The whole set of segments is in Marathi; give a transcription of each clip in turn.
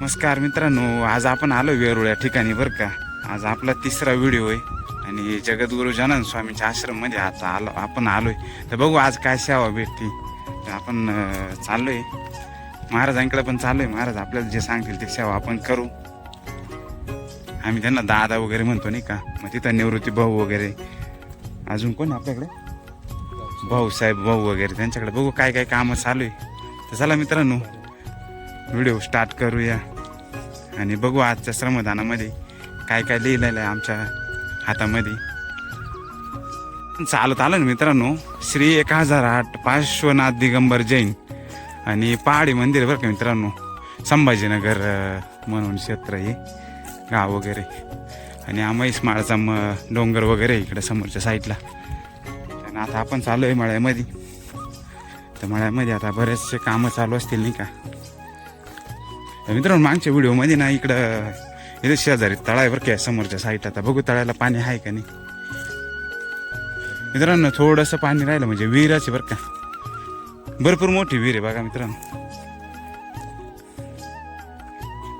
नमस्कार मित्रांनो आज आपण आलो वेरूळ या ठिकाणी बरं का. आज आपला तिसरा व्हिडिओ आहे आणि जगद्गुरु जनन स्वामींच्या आश्रममध्ये आता आलो आपण आलोय. तर बघू आज काय सेवा भेटते. तर आपण चाललो चाललोय. महाराजांकडे पण चाललोय. महाराज आपल्याला जे सांगतील ते सेवा आपण करू. आम्ही त्यांना दादा वगैरे म्हणतो नाही का. मग तिथं निवृत्ती भाऊ वगैरे. अजून कोण आपल्याकडे? भाऊ साहेब भाऊ वगैरे. त्यांच्याकडे बघू काय काय कामं चालू आहे. तर चला मित्रांनो व्हिडिओ स्टार्ट करूया. आणि बघू आजच्या श्रमदानामध्ये काय काय लिहिलेलं आहे आमच्या हातामध्ये. चालत आलं ना मित्रांनो श्री एक हजार आठ पार्श्वनाथ दिगंबर जैन आणि पहाडी मंदिर बरं का मित्रांनो संभाजीनगर म्हणून क्षेत्र आहे गाव वगैरे. आणि आम्ही माळचा म डोंगर वगैरे आहे इकडे समोरच्या साईडला. आणि आता आपण चालू आहे मळ्यामध्ये. तर मळ्यामध्ये आता बरेचसे कामं चालू असतील नाही का? मित्रांनो मागच्या व्हिडिओमध्ये ना इकडं इथे शेजारी तळा आहे बरं का समोरच्या साईड आता. बघू तळ्याला पाणी आहे का नाही. मित्रांनो थोडंसं पाणी राहिलं म्हणजे विहिराची बरं का. भरपूर मोठी विहीर आहे बघा मित्रांनो.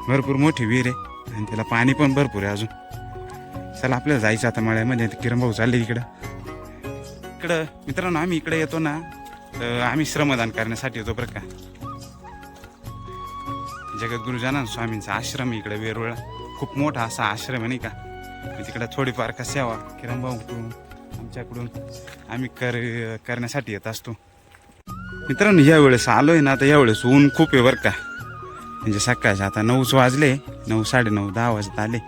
भरपूर मोठी विहीर आहे. आणि त्याला पाणी पण भरपूर आहे अजून. चला आपल्याला जायचं आता मळ्यामध्ये. किरण भाऊ चालले इकडं. इकडं मित्रांनो आम्ही इकडे येतो ना तर आम्ही श्रमदान करण्यासाठी येतो बरं का. जगद्गुरु स्वामींचा आश्रम आहे इकडे वेरूळला. खूप मोठा असा आश्रम आहे नाही का? मग तिकडे थोडीफार का सेवा किरण भाऊकडून आमच्याकडून आम्ही कर करण्यासाठी येत असतो. मित्रांनो यावेळेस आलोय ना आता यावेळेस ऊन खूप आहे बरं का. म्हणजे सकाळचे आता नऊच वाजले नऊ साडेनऊ दहा वाजता आले.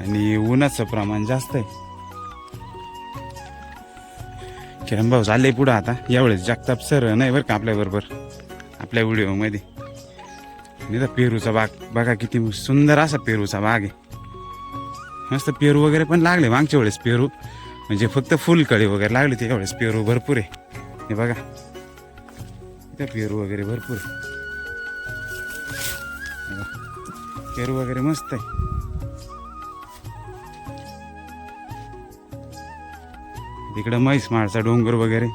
आणि उन्हाचं प्रमाण जास्त आहे. किरण भाऊ झाले पुढं आता. यावेळेस जगताप सर नाही बरं का आपल्याबरोबर आपल्या व्हिडिओमध्ये. नाही तर पेरूचा बाग बघा किती सुंदर असा पेरूचा बाग आहे. मस्त पेरू वगैरे पण लागले मागच्या वेळेस पेरू. म्हणजे फक्त फुलकळी वगैरे लागली ते वेळेस पेरू भरपूर आहे. हे बघा. इथं पेरू वगैरे भरपूर आहे. पेरू वगैरे मस्त आहे. तिकडं म्हैस माळचा डोंगर वगैरे.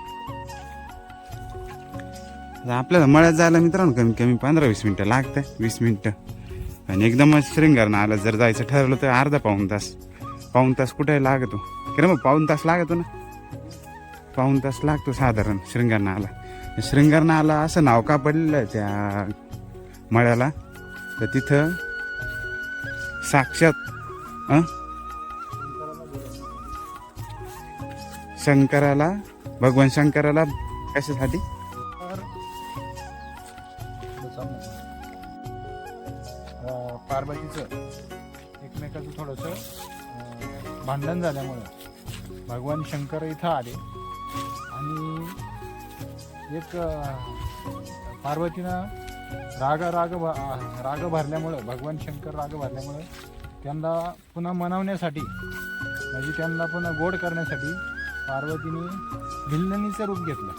आपल्याला मळ्यात जायला मित्रांनो कमी कमी पंधरा वीस मिनटं लागतं वीस मिनटं. आणि एकदमच श्रृंगारनं आलं जर जायचं ठरवलं तर अर्धा पाऊण तास. पाऊण तास कुठे लागतो. किंवा मग पाऊण तास लागतो ना? पाऊण तास लागतो साधारण श्रृंगारनं आला. श्रृंगारनं आला असं नाव का पडलेलं आहे त्या मळ्याला? तर तिथं साक्षात शंकराला भगवान शंकराला कशासाठी? भांडण झाल्यामुळं भगवान शंकर इथं आले. आणि एक पार्वतीनं राग राग राग भरल्यामुळं भगवान शंकर राग भरल्यामुळं त्यांना पुन्हा मनवण्यासाठी म्हणजे त्यांना पुन्हा गोड करण्यासाठी पार्वतीने भिल्लनीचं रूप घेतलं.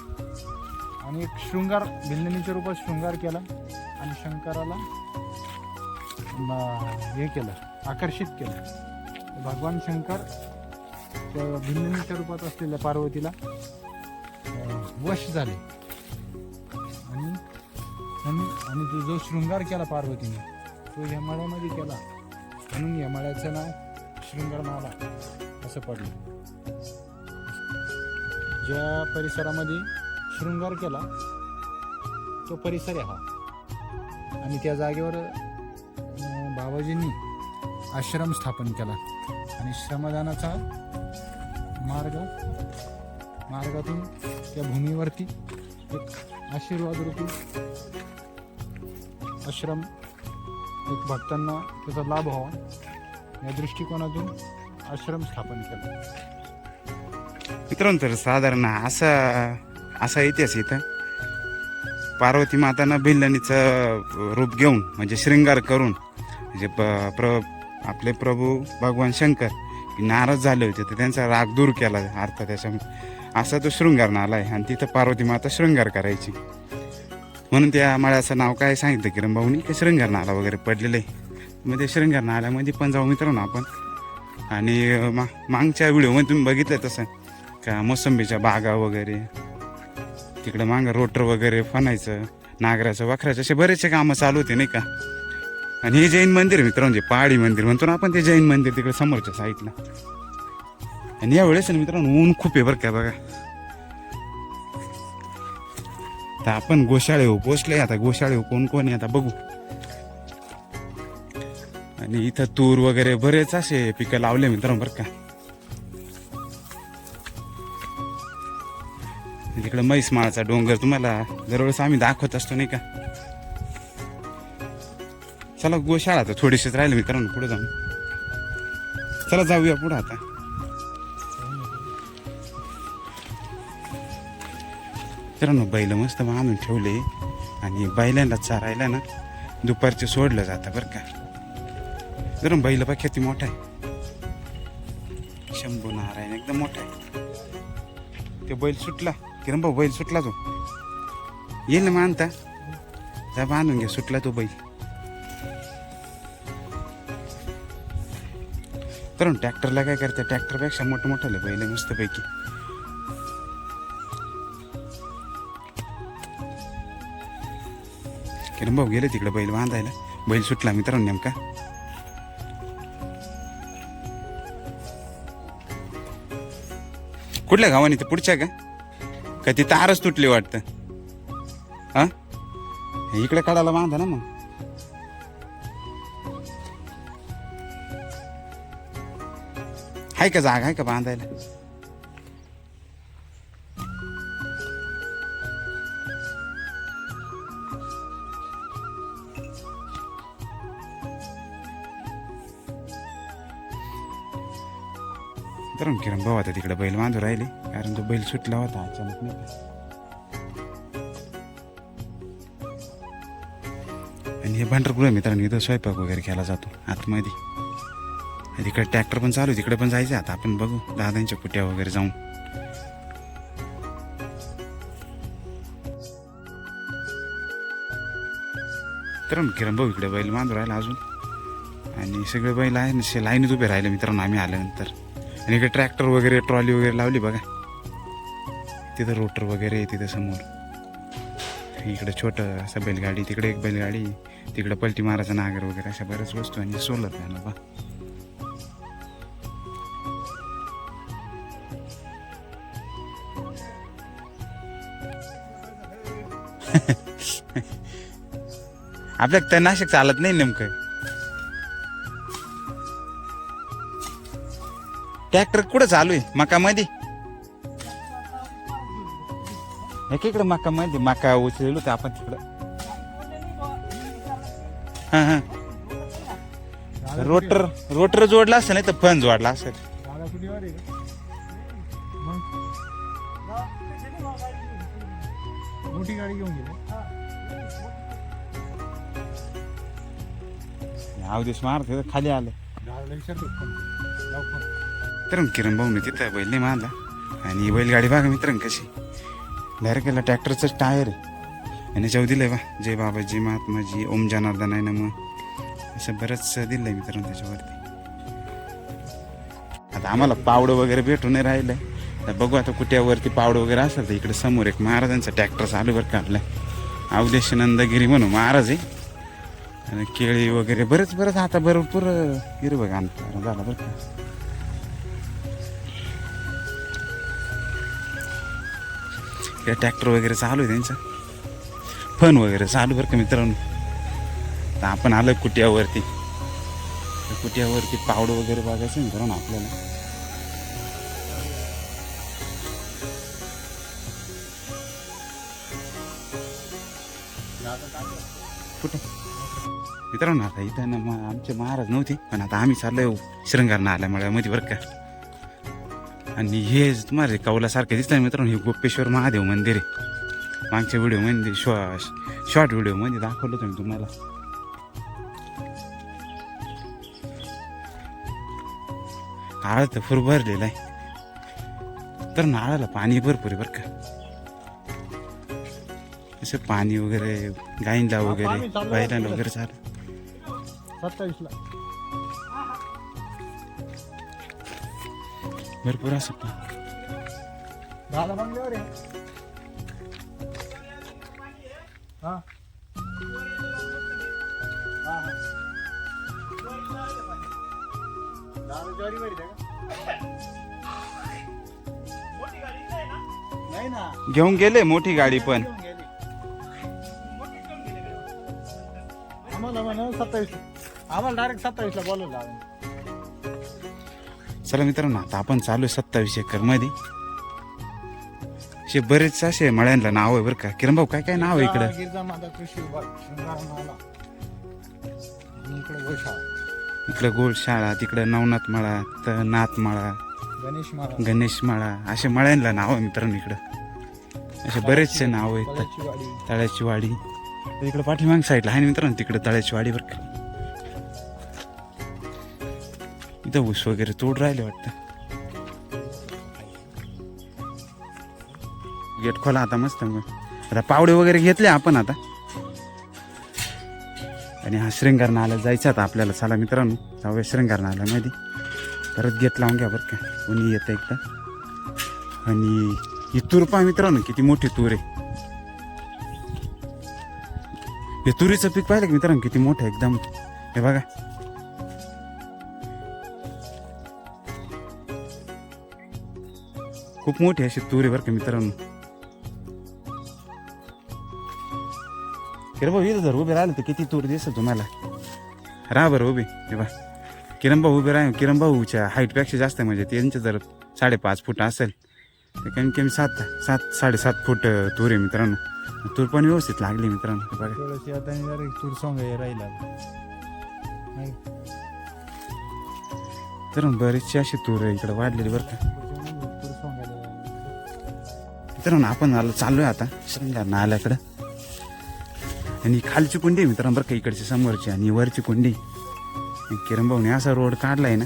आणि एक शृंगार भिल्लनीच्या रूपात शृंगार केला आणि शंकराला हे केलं आकर्षित केलं. भगवान शंकर भिन्नच्या रूपात असलेल्या पार्वतीला वश झाले. आणि आणि तो जो शृंगार केला पार्वतीने तो यमाळ्यामध्ये केला. म्हणून यमाळ्याचं नाव शृंगार माला असं पडलं. ज्या परिसरामध्ये शृंगार केला तो परिसर आहे हा. आणि त्या जागेवर बाबाजींनी आश्रम स्थापन केला. आणि श्रमदानाचा मार्ग मार्गातून त्या भूमीवरती एक आशीर्वाद रूपी आश्रम एक भक्तांना त्याचा लाभ व्हावा. या दृष्टिकोनातून आश्रम स्थापन केला. मित्रांनो तर साधारण असा असा इतिहास इथं. पार्वती मातानं भिल्लनीचं रूप घेऊन म्हणजे श्रृंगार करून म्हणजे प- प्र आपले प्रभू भगवान शंकर नाराज झाले होते तर त्यांचा राग दूर केला अर्थ त्याच्यामुळे असा तो शृंगार नाला आहे आणि तिथं पार्वती माता शृंगार करायची. म्हणून त्या माळ्याचं नाव काय सांगितलं किरण भाऊनी? की शृंगार नाला वगैरे पडलेलं आहे. मग ते शृंगार नाल्यामध्ये पण जाऊ मित्रांनो आपण. आणि मा मागच्या व्हिडिओमध्ये तुम्ही बघितलं तसं. का मोसंबीच्या बागा वगैरे तिकडं मागं रोटर वगैरे फनायचं नागराचं वखराचं असे बरेचसे कामं चालू होते नाही का? आणि हे जैन मंदिर मित्रांनो जे पहाडी मंदिर म्हणतो ना आपण ते जैन मंदिर तिकडे समोरच्या साईडला आणि यावेळेस ना मित्रांनो ऊन खूप आहे बरं का बघा. तर आपण गोशाळे पोचले आता गोशाळे कोण कोण आहे आता बघू. आणि इथं तूर वगैरे बरेच असे पिकं लावले मित्रांनो बरं का. तिकडे म्हैसमाळाचा डोंगर तुम्हाला दरवेळेस आम्ही दाखवत असतो नाही का? चला गोशाळा आता थोडीशीच राहिले मित्रांनो पुढे जाऊन. चला जाऊया पुढे आता. मित्रांनो बैल मस्त आणून ठेवले. आणि बैलांना चारायला ना दुपारचे सोडलं जातं बरं का. जरा बैल बघ किती मोठा आहे. शंभू नारायण एकदम मोठा आहे. ते बैल सुटला. किरण भाऊ बैल सुटला तो. येईल ना मानता? जा बांधून घ्या सुटला तो बैल. तर ट्रॅक्टरला काय करते? ट्रॅक्टरपेक्षा मोठं मोठं बैल आहे मस्तपैकी. किरण भाऊ गेले तिकडे बैल बांधायला. बैल सुटला मित्रांनो नेमका. कुठल्या गावाने? ते पुढच्या का? का ती तारच तुटली वाटतं? हा? इकडे काढायला बांधा ना मग. आहे का जागा आहे का बांधायला? तर किरण भाऊ आता तिकडे बैल बांधू राहिले कारण तो बैल सुटला होता अचानक नाही आणि हे भांडरगृह मित्रांनो इथं स्वयंपाक वगैरे केला जातो आतमध्ये. तिकडे ट्रॅक्टर पण चालू आहे, तिकडे पण जायचं आता. आपण बघू दादांच्या कुट्या वगैरे जाऊन. तर किरण भाऊ इकडे बैल बांधू राहिला अजून. आणि सगळे बैल आहे ना लाईनीत उभे राहिले मित्रांनो आम्ही आल्यानंतर. आणि इकडे ट्रॅक्टर वगैरे ट्रॉली वगैरे लावली बघा. तिथं रोटर वगैरे आहे तिथं समोर. इकडे छोटं असं बैलगाडी तिकडे एक बैलगाडी तिकडे पलटी मारायचा नागर वगैरे अशा बऱ्याच वस्तू आणि सोलर पॅनल बा आपल्या तणनाशक चालत नाही नेमकं. ट्रॅक्टर कुठं चालू आहे? मकामध्ये? इकडे मकामध्ये मका उचलेलो ते आपण तिकडं. हा हा. रोटर रोटर जोडला असं नाही तर फन जोडला असेल मोठी गाडी घेऊन गेले. अवदेश मारत खाली आले. दादाला किरण भाऊने तिथं बैल नाही मारला. आणि बैलगाडी बघा मित्रांनो कशी. डायरेक्ट केला ट्रॅक्टरचं टायर आहे. आणि दिलं दिलंय बा जय बाबाजी महात्माजी ओम जनार्दन आहे ना मग. असं बरंच दिलंय मित्रांनो त्याच्यावरती. आता आम्हाला पावडं वगैरे भेटून नाही राहिलंय. तर बघू आता कुट्यावरती पावडं वगैरे असेल तर इकडे समोर एक महाराजांचा ट्रॅक्टर चालू बरं का आपल्या अवदेश नंदगिरी म्हणून महाराज आहे. आणि केळी वगैरे बरेच बरंच आता भरपूर हिरवं झाला बरं का. ट्रॅक्टर वगैरे चालू आहे त्यांचा. फन वगैरे चालू बरं का मित्रांनो. तर आपण आलो कुट्यावरती. कुट्यावरती पावडं वगैरे बघायचं ना आपल्याला. मित्रांनो आता इथं ना मग आमचे महाराज नव्हते पण आता आम्ही चाललोय श्रृंगार आल्या मळ्यामध्ये बरं का. आणि हे तुम्हाला कौलासारखं दिसतं मित्रांनो हे गोपेश्वर महादेव मंदिर आहे. मागच्या व्हिडिओमध्ये शॉ शॉर्ट व्हिडिओमध्ये दाखवलं होतं मी तुम्हाला. काळ तर फुर भरलेला आहे. तर नाळाला पाणी भरपूर आहे बरं का. असं पाणी वगैरे गाईंला वगैरे बैलांना वगैरे चालू. सत्तावीसला. भरपूर असतो दादा बंगल्यावर आहे हा. दादा घेऊन गेले मोठी गाडी पण. घेऊन सत्तावीस आम्हाला डायरेक्ट सत्तावीसला बोलवलं आम्ही. चला मित्रांनो आता आपण चालू आहे सत्तावीस एकरमध्ये. असे बरेच असे मळ्यांना नाव आहे बरं का. किरण भाऊ काय काय नाव आहे इकडं? गिरजा माता कृषी विभाग शृंगार नाला आणि इकडे गोशाळा इकडं गोलशाळा तिकडं नवनाथ मळा तर नाथमाळा गणेश महाराज गणेश माळा असे मळ्यांना नाव आहे मित्रांनो इकडं. असे बरेचसे नाव आहेत. तळ्याची वाडी. तर इकडं पाठीमाग साईडला आहे ना मित्रांनो तिकडं तळ्याची वाडी बरं का. इथं ऊस वगैरे तोड राहिले वाटतं. गेट खोला आता मस्त मग. आता पावडे वगैरे घेतले आपण आता. आणि हा श्रृंगारनाला जायचं जायचा आता आपल्याला. चला मित्रांनो जाऊया श्रृंगार नाल्यामध्ये परत गेट लावून घ्या बरं का. कोणी येतं एकदा. आणि ही तूर पहा मित्रांनो किती मोठी तूर आहे. हे तुरीचं पीक पाहिलं की मित्रांनो? किती मोठं एकदम. हे बघा. खूप मोठी अशी तूर आहे बरं का मित्रांनो. किरण भाऊ इथं जर उभे राहिले तर किती तूर दिसत तुम्हाला. राहा बरं उभे हे बा किरण भाऊ उभे राहिले किरण भाऊच्या हाईटपेक्षा जास्त आहे म्हणजे त्यांचे जर साडेपाच फूट असेल तर कमी कमी सात सात साडेसात फूट तूर आहे मित्रांनो. तूर पण व्यवस्थित लागली मित्रांनो बघा. तूर सॉंग राहिला तर बरीचशी अशी तूर इकडे वाढलेली बरं का. मित्रांनो आपण आलो चाललोय आता. शृंगार नाल्याकडं. आणि खालची कुंडी आहे मित्रांनो बरं का इकडची समोरची आणि वरची कुंडी. आणि असा रोड काढलाय ना.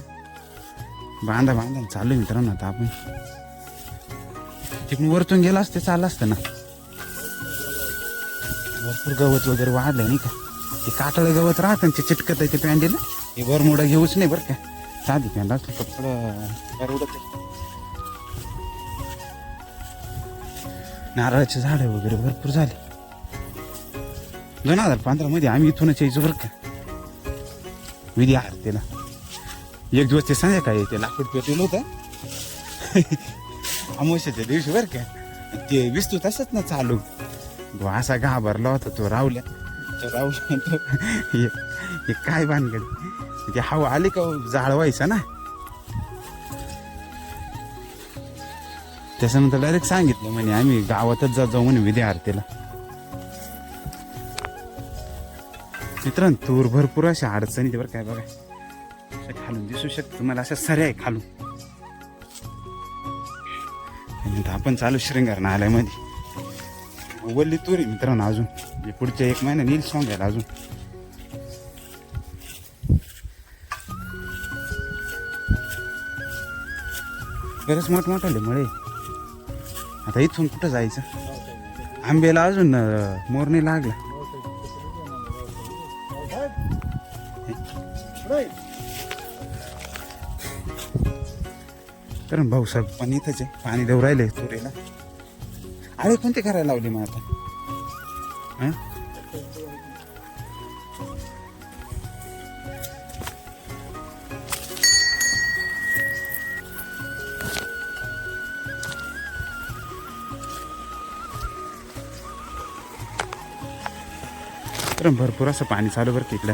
बांधा बांधा चालू आहे मित्रांनो आता आपण. तिकडून वरतून गेला असते चाललं असतं ना. भरपूर गवत वगैरे वाढलंय नाही का? ते काटळं गवत राहतं आणि ते चिटकत आहे ते पॅन्डेल. हे वर मोडा घेऊच नाही बरं का. साधी पॅन्ड असलं नारळाचे झाडं वगैरे भरपूर झाले. दोन हजार पंधरा मध्ये आम्ही इथूनच यायचो बरं का. विधी आरतीला. एक दिवस ते संध्याकाळी ते लाकूड पेटवलं होतं. अमावस्याच्या दिवशी बरं का. ते विस्तू तसंच ना चालू. तो असा घाबरला होता तो रावल्या तो रावल्या म्हणतो, हे हे काय भानगड? ते हवा आली का हो? जाळवायचा ना. त्याच्यानंतर डायरेक्ट सांगितलं म्हणे आम्ही गावातच जात जाऊ म्हणे विधी आरतीला मित्रांनो तूर भरपूर अशा अडचणी बरं काय बघा. असं खालून दिसू शकतं. तुम्हाला अशा सऱ्या आहे खालून. आणि आपण चालू श्रृंगार नाल्यामध्ये. वल्ली तूर आहे मित्रांनो अजून. म्हणजे पुढच्या एक महिना नील सॉंग घ्यायला अजून. बरेच मोठमोठाले मळे. आता इथून कुठं जायचं? आंब्याला अजून मोरणी मोर नाही लागला तर भाऊसाहेब पण इथंच आहे. पाणी देऊ राहिले तुरीला. आळे कोणते करायला लावले मग आता? हं? तर भरपूर असं पाणी चालू बरं इकडं.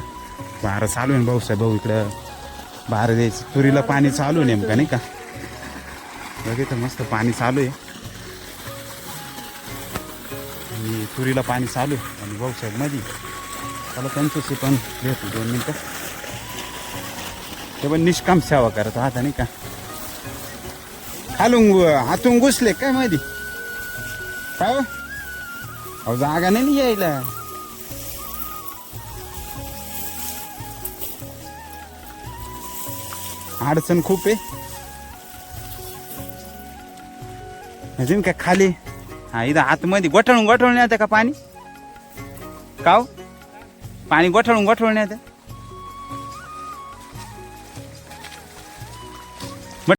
बारा चालू आहे ना भाऊसाहेब भाऊ इकडं बारा द्यायचं. तुरीला पाणी चालू आहे नेमकं नाही का? बघ मस्त पाणी चालू आहे. आणि तुरीला पाणी चालू आहे. आणि भाऊसाहेबमध्ये त्याला त्यांच्याशी पण भेटू दोन मिनटं. ते पण निष्काम सेवा करत आता नाही का? खालून हातून घुसले काय माहिती काय हो? अहो जागा नाही ना यायला. अडचण खूप आहे. अजून काय खाली? हा इथं आतमध्ये गोठळून गोठवून येतं का पाणी? काव? पाणी गोठळून गोठवून येतं?